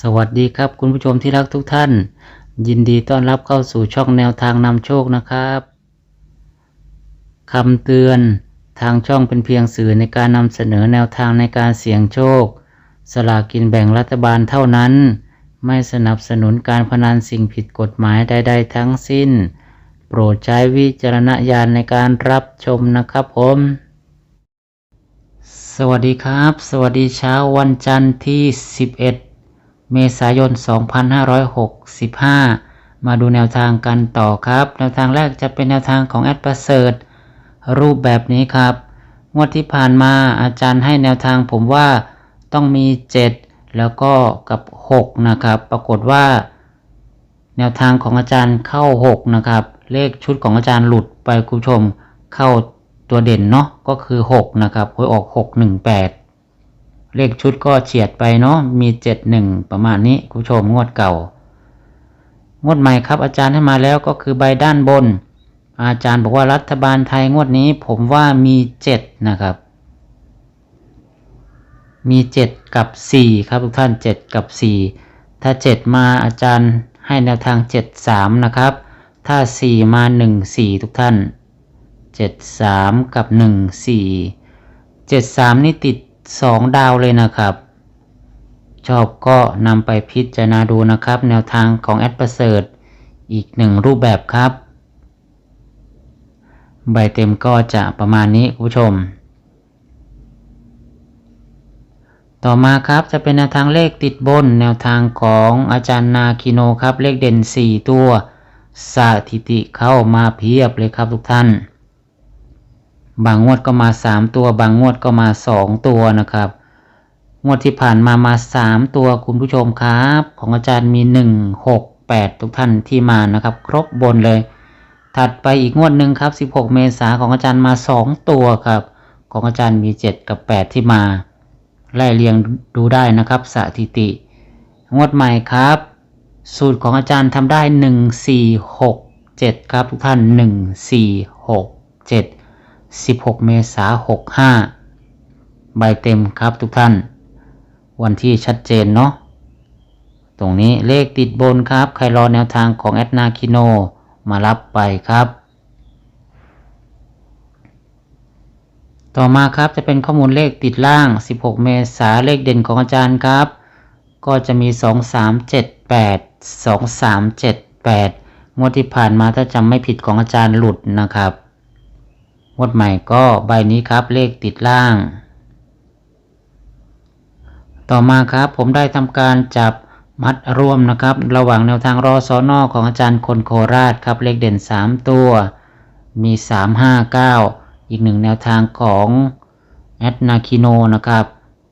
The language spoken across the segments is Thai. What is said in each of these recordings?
สวัสดีครับคุณผู้ชมที่รักทุกท่าน ยินดีต้อนรับเข้าสู่ช่องแนวทางนำโชคนะครับคำเตือนทางช่องเป็นเพียงสื่อในการนำเสนอแนวทางในการเสี่ยงโชค สลากกินแบ่งรัฐบาลเท่านั้น ไม่สนับสนุนการพนันสิ่งผิดกฎหมายใด ๆ ทั้งสิ้น โปรดใช้วิจารณญาณในการรับชมนะครับผมสวัสดีครับ สวัสดีเช้าวันจันทร์ที่ 11 เมษายน 2565 มาดูแนวทางกันต่อครับ แนวทางแรกจะเป็นแนวทางของแอดประเสริฐรูปแบบนี้ครับ งวดที่ผ่านมาอาจารย์ให้แนวทางผมว่าต้องมี 7 แล้วก็กับ 6 นะครับ ปรากฏว่า แนวทางของอาจารย์เข้า 6 นะครับ เลขชุดของอาจารย์หลุดไปคุณผู้ชมเข้าตัวเด่นเนาะก็คือ 6 นะครับหวยออก 618 เลขชุดก็เฉียดไปเนาะมี71ประมาณนี้คุณผู้ชมงวดเก่างวดใหม่ครับ อาจารย์ให้มาแล้วก็คือใบด้านบน อาจารย์บอกว่ารัฐบาลไทยงวดนี้ ผมว่ามี7นะครับ มี7กับ4ครับทุกท่าน7กับ4ถ้า7มาอาจารย์ให้แนวทาง7 3นะครับ ถ้า4มา1 4ทุกท่าน7 3กับ1 4 7 3นี่ติด 2ดาวเลยนะครับ ชอบก็นำไปพิจารณาดูนะครับ แนวทางของแอดประเสริฐอีกหนึ่งรูปแบบครับ ใบเต็มก็จะประมาณนี้คุณผู้ชม ต่อมาครับจะเป็นแนวทางเลขติดบน แนวทางของอาจารย์นาคิโนครับ เลขเด่น 4 ตัวสถิติเข้ามาเพียบเลยครับทุกท่าน บางงวดก็มา3ตัว บางงวดก็มา2ตัวนะครับ งวดที่ผ่านมามา3ตัวคุณผู้ชมครับ ของอาจารย์มี1 6 8ทุกท่านที่มานะครับ ครบบนเลย ถัดไปอีกงวดหนึ่งครับ16เมษาของอาจารย์มา2ตัวครับ ของอาจารย์มี7กับ8ที่มาไล่เรียงดูได้นะครับสถิติ งวดใหม่ครับ สูตรของอาจารย์ทำได้1 4 6 7ครับทุกท่าน1 4 6 7 16 เมษา65 ใบเต็มครับทุกท่าน วันที่ชัดเจนเนาะ ตรงนี้เลขติดบนครับ ใครรอแนวทางของแอดนาคิโนมารับไปครับ ต่อมาครับจะเป็นข้อมูลเลขติดล่าง 16 เมษาเลขเด่นของอาจารย์ครับ ก็จะมี 2 3 7 8 2 3 7 8 งวดที่ผ่านมาถ้าจำไม่ผิดของอาจารย์หลุดนะครับ งวดใหม่ก็ใบนี้ครับเลขติดล่าง ต่อมาครับผมได้ทำการจับมัดรวมนะครับ ระหว่างแนวทางรอซอนอของอาจารย์คนโคราชครับเลขเด่น 3 ตัว มี 3 5 9 อีกหนึ่งแนวทางของแอดนาคิโนนะครับ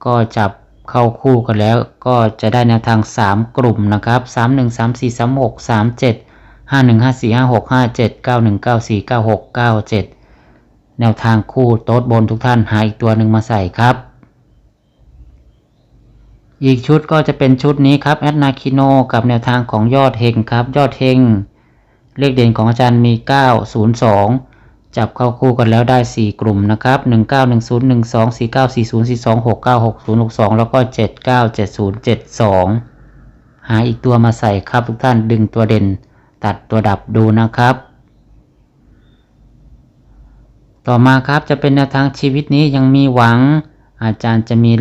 ก็จับเข้าคู่กันแล้วก็จะได้แนวทาง 3 กลุ่มนะครับ3 1 3 4 3 6 3 7 5 1 5 4 5 6 5 7 9 1 9 4 9 6 9 7 แนวทางคู่โต๊ดบนทุกท่านหาอีกตัวหนึ่งมาใส่ครับ อีกชุดก็จะเป็นชุดนี้ครับแอดนาคิโนกับแนวทางของยอดเฮงครับ ยอดเฮงเลขเด่นของอาจารย์มี 902 จับเข้าคู่กันแล้วได้ 4 กลุ่มนะครับ 191012 4940 42 69 60 62 แล้วก็ 7970 72 หาอีกตัวมาใส่ครับทุกท่านดึงตัวเด่นตัดตัวดับดูนะครับ ต่อมาครับจะเป็นแนวทางชีวิตนี้ยังมีหวัง อาจารย์จะมี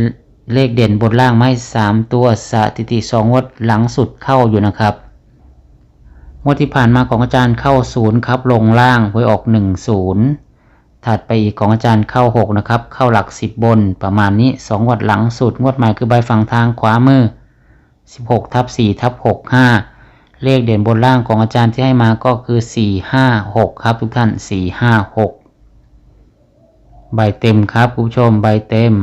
เลขเด่นบนล่างไม้3ตัวสถิติ2งวดหลังสุดเข้าอยู่นะครับงวดที่ผ่านมาของอาจารย์เข้า0ครับ ลงล่างหวยออก 1 0 ถัดไปอีกของอาจารย์เข้า 6 นะครับ เข้าหลัก 10 บนประมาณนี้ 2 งวดหลังสุด งวดใหม่คือใบฝั่งทางขวามือ 16ทับ4ทับ6 5 เลขเด่นบนล่างของอาจารย์ที่ให้มาก็คือ 4 5 6 ครับทุกท่าน 4 5 6 ใบเต็มครับคุณผู้ชมใบเต็ม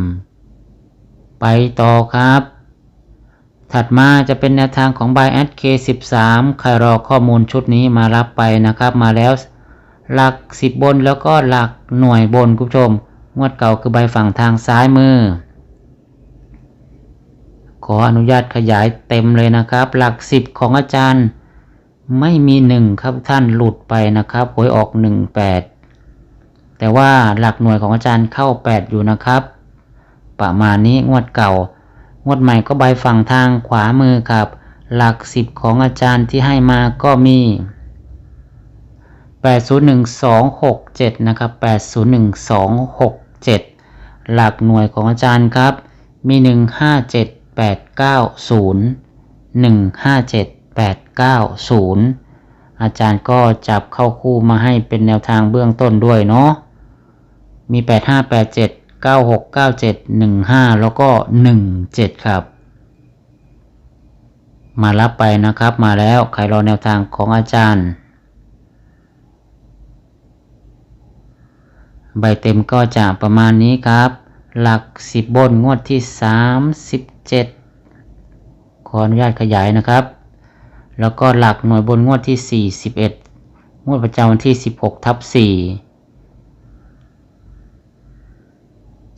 ไปต่อครับ ถัดมาจะเป็นแนวทางของ b y a d K13 ใครรอข้อมูลชุดนี้มารับไปนะครับ มาแล้วหลัก 10 บนแล้วก็หลักหน่วยบนคุณผู้ชม งวดเก่าคือใบฝั่งทางซ้ายมือ ขออนุญาตขยายเต็มเลยนะครับ หลัก 10 ของอาจารย์ ไม่มี 1 ครับท่านหลุดไปนะครับหวยออก 18 แต่ว่าหลักหน่วยของอาจารย์เข้า 8 อยู่นะครับ ประมาณนี้งวดเก่า งวดใหม่ก็ใบฝั่งทางขวามือครับ หลักสิบของอาจารย์ที่ให้มาก็มี 801267 นะครับ 801267 หลักหน่วยของอาจารย์ครับ มี 157890 157890 อาจารย์ก็จับเข้าคู่มาให้เป็นแนวทางเบื้องต้นด้วยเนาะ มี 8587 9697 15 แล้วก็ 17 ครับ มารับไปนะครับ มาแล้วใครรอแนวทางของอาจารย์ ใบเต็มก็จะประมาณนี้ครับ หลัก 10 บนงวดที่ 37 ขออนุญาตขยายนะครับ แล้วก็หลักหน่วยบนงวดที่ 41 งวดประจำวันที่ 16ทับ4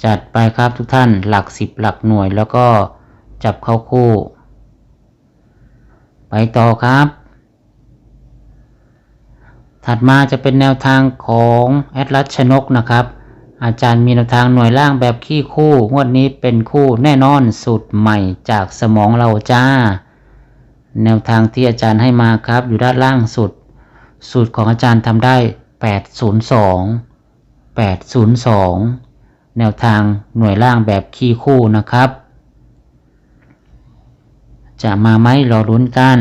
จัดไปครับทุกท่านหลัก10หลักหน่วยแล้วก็จับเข้าคู่ ไปต่อครับ ถัดมาจะเป็นแนวทางของแอดลัสชนกนะครับ อาจารย์มีแนวทางหน่วยล่างแบบขี้คู่ งวดนี้เป็นคู่แน่นอนสูตรใหม่จากสมองเราจ้า แนวทางที่อาจารย์ให้มาครับ อยู่ด้านล่างสุด สูตรของอาจารย์ทำได้ 802 802 แนวทางหน่วยล่างแบบขี้คู่นะครับ จะมาไหมรอลุ้นกัน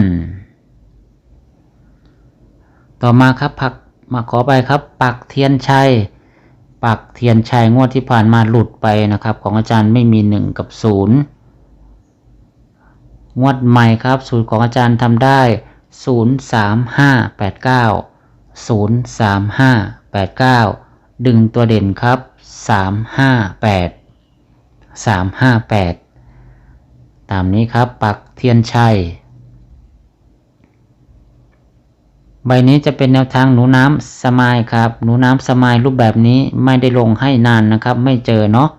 ต่อมาครับผักมาขอไปครับ ปักเทียนชัย ปักเทียนชัยงวดที่ผ่านมาหลุดไปนะครับ ของอาจารย์ไม่มี1กับ0งวดใหม่ครับสูตรของอาจารย์ทำได้ 0 3 5 8 9 0 3 5 8 9 ดึงตัวเด่นครับ 3 5 8 3 5 8ตามนี้ครับปักเทียนชัย ใบนี้จะเป็นแนวทางหนูน้ำสมายครับ หนูน้ำสมายรูปแบบนี้ไม่ได้ลงให้นานนะครับ ไม่เจอเนาะ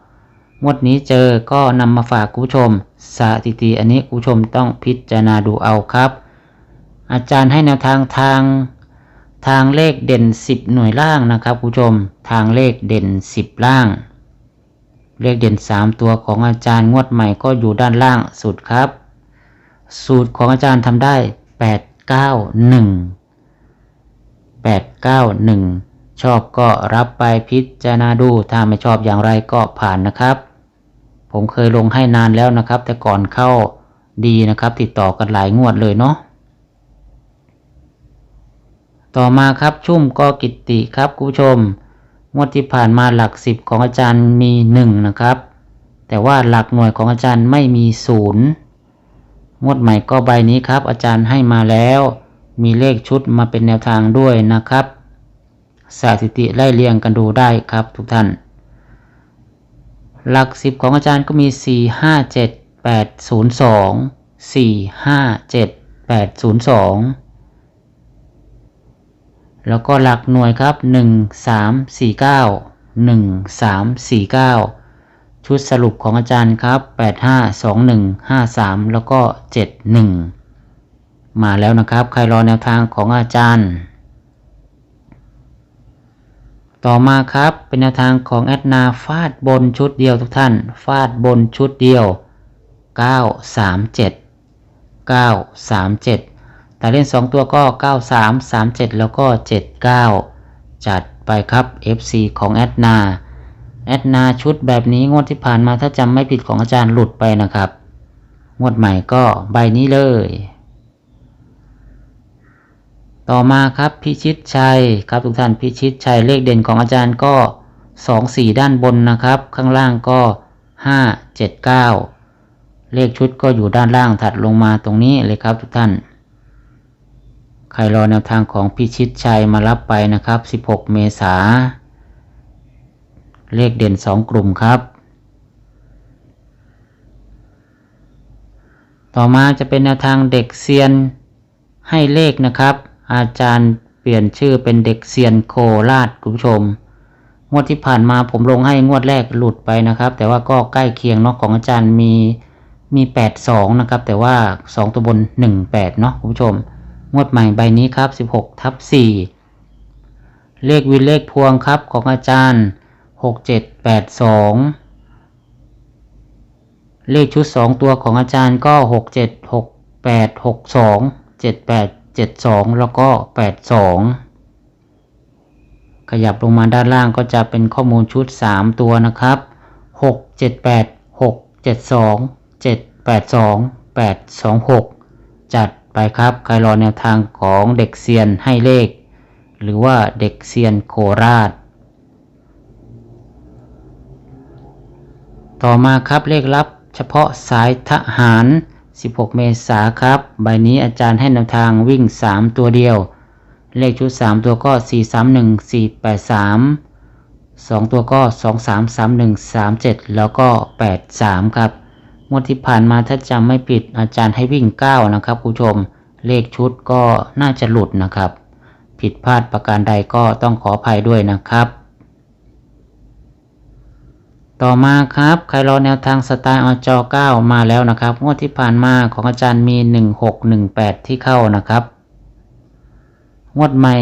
งวดนี้เจอก็นำมาฝากคุณผู้ชมสถิติอันนี้คุณผู้ชมต้องพิจารณาดูเอาครับ อาจารย์ให้แนวทางทาง ทางเลขเด่น 10 หน่วยล่างนะครับคุณผู้ชม ทางเลขเด่น 10 ล่าง เลขเด่น 3 ตัวของอาจารย์งวดใหม่ก็อยู่ด้านล่างสุดครับ สูตรของอาจารย์ทำได้ 8 9 1 8 9 1 ชอบก็รับไปพิจารณาดูถ้าไม่ชอบอย่างไรก็ผ่านนะครับ ผมเคยลงให้นานแล้วนะครับ แต่ก่อนเข้าดีนะครับ ติดต่อกันหลายงวดเลยเนาะ ต่อมาครับชุ่มก็กิตติครับคุณผู้ชม งวดที่ผ่านมาหลักสิบของอาจารย์มี1นะครับ แต่ว่าหลักหน่วยของอาจารย์ไม่มีศูนย์งวดใหม่ก็ใบนี้ครับ อาจารย์ให้มาแล้ว มีเลขชุดมาเป็นแนวทางด้วยนะครับ สถิติไล่เรียงกันดูได้ครับทุกท่าน หลักสิบของอาจารย์ก็มี 4 5 7 8 0 2 4 5 7 8 0 2 แล้วก็หลักหน่วยครับ 1 3 4 9 1 3 4 9 ชุดสรุปของอาจารย์ครับ 8 5 2 1 5 3 แล้วก็ 7 1 มาแล้วนะครับ ใครรอแนวทางของอาจารย์ ต่อมาครับเป็นแนวทางของแอดนาฟาดบนชุดเดียวทุกท่าน ฟาดบนชุดเดียว 937 937 แต่เล่น 2 ตัวก็ 93 37 แล้วก็ 79 จัดไปครับ FC ของแอดนาแอดนาชุดแบบนี้งวดที่ผ่านมาถ้าจำไม่ผิดของอาจารย์หลุดไปนะครับ งวดใหม่ก็ใบนี้เลย ต่อมาครับพิชิตชัยครับทุกท่านพิชิตชัยเลขเด่นของอาจารย์ก็2 4 ด้านบนนะครับ ข้างล่างก็ 5 7 9 เลขชุดก็อยู่ด้านล่างถัดลงมาตรงนี้เลยครับทุกท่าน ใครรอแนวทางของพิชิตชัยมารับไปนะครับ 16 เมษา เลขเด่น 2 กลุ่มครับ ต่อมาจะเป็นแนวทางเด็กเซียนให้เลขนะครับ อาจารย์เปลี่ยนชื่อเป็นเด็กเซียนโคราชคุณผู้ชม งวดที่ผ่านมาผมลงให้งวดแรกหลุดไปนะครับ แต่ว่าก็ใกล้เคียงเนาะของอาจารย์มีมี 8 2 นะครับ แต่ว่า 2 ตัวบน 1 8 เนาะคุณผู้ชม งวดใหม่ใบนี้ครับ 16ทับ4เลขวินเลขพวงครับของอาจารย์ 6782 เลขชุด 2 ตัวของอาจารย์ก็ 6 7 6 8 6 2 7 8 7 2 แล้วก็ 8 2 ขยับลงมาด้านล่างก็จะเป็นข้อมูลชุด 3 ตัวนะครับ 6 7 8 6 7 2 7 8 2 8 2 6 จัด ไปครับ ใครรอแนวทางของเด็กเซียนให้เลข หรือว่าเด็กเซียนโคราช ต่อมาครับเลขลับเฉพาะสายทหาร 16 เมษาครับ ใบนี้อาจารย์ให้แนวทางวิ่ง 3 ตัวเดียว เลขชุด 3 ตัวก็ 4 3 1 4 8 3 2 ตัวก็ 2 3 3 1 3 7 แล้วก็ 8 3 ครับ งวดที่ผ่านมาถ้าจำไม่ผิดอาจารย์ให้วิ่ง 9 นะครับคุณผู้ชม เลขชุดก็น่าจะหลุดนะครับ ผิดพลาดประการใดก็ต้องขออภัยด้วยนะครับ ต่อมาครับ ใครรอแนวทางสไตล์อจ9มาแล้วนะครับ งวดที่ผ่านมาของอาจารย์มี 1618 ที่เข้านะครับ งวดใหม่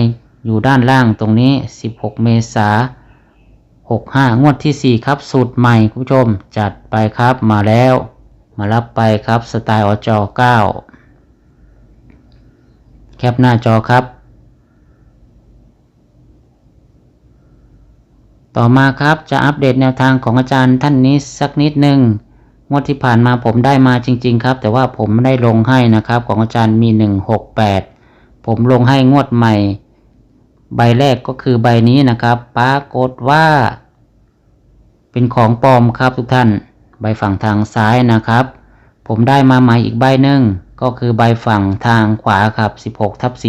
อยู่ด้านล่างตรงนี้ 16 เมษา65 งวดที่ 4 ครับ สูตรใหม่คุณผู้ชม จัดไปครับมาแล้ว มารับไปครับสไตล์อจ9แคปหน้าจอครับ ต่อมาครับจะอัปเดตแนวทางของอาจารย์ท่านนี้สักนิดหนึ่งงวดที่ผ่านมาผมได้มาจริง ๆ ครับ แต่ว่าผมไม่ได้ลงให้นะครับ ของอาจารย์มี 168 ผมลงให้งวดใหม่ ใบแรกก็คือใบนี้นะครับปรากฏว่า เป็นของปลอมครับทุกท่าน ใบฝั่งทางซ้ายนะครับ ผมได้มาใหม่อีกใบหนึ่งก็คือใบฝั่งทางขวาครับ 16ทับ4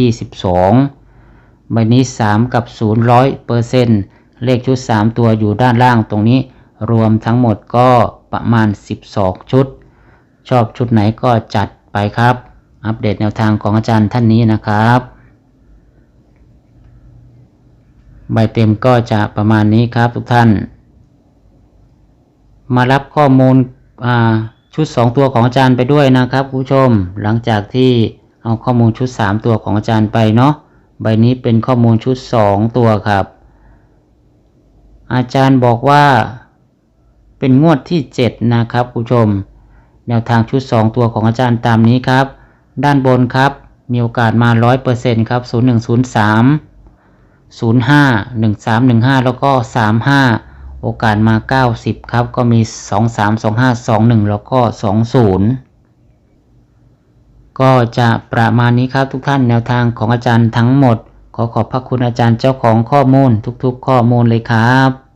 2022 ใบนี้ 3 กับ0 0เปอร์เซ็นต์เลขชุด 3 ตัวอยู่ด้านล่างตรงนี้ รวมทั้งหมดก็ประมาณ 12 ชุด ชอบชุดไหนก็จัดไปครับ อัปเดตแนวทางของอาจารย์ท่านนี้นะครับ ใบเต็มก็จะประมาณนี้ครับทุกท่าน มารับข้อมูลชุด 2 ตัวของอาจารย์ไปด้วยนะครับคุณผู้ชม หลังจากที่เอาข้อมูลชุด 3 ตัวของอาจารย์ไปเนาะใบนี้เป็นข้อมูลชุด 2 ตัวครับ อาจารย์บอกว่าเป็นงวดที่ 7 นะครับผู้ชม แนวทางชุด 2 ตัวของอาจารย์ตามนี้ครับ ด้านบนครับมีโอกาสมา 100%ครับ 0103 05 1315 แล้วก็ 35 โอกาสมา 90 ครับ ก็มี 23 25 21 แล้วก็ 20 ก็จะประมาณนี้ครับทุกท่านแนวทางของอาจารย์ทั้งหมด ขอขอบพระคุณอาจารย์เจ้าของข้อมูลทุกๆ ข้อมูลเลยครับ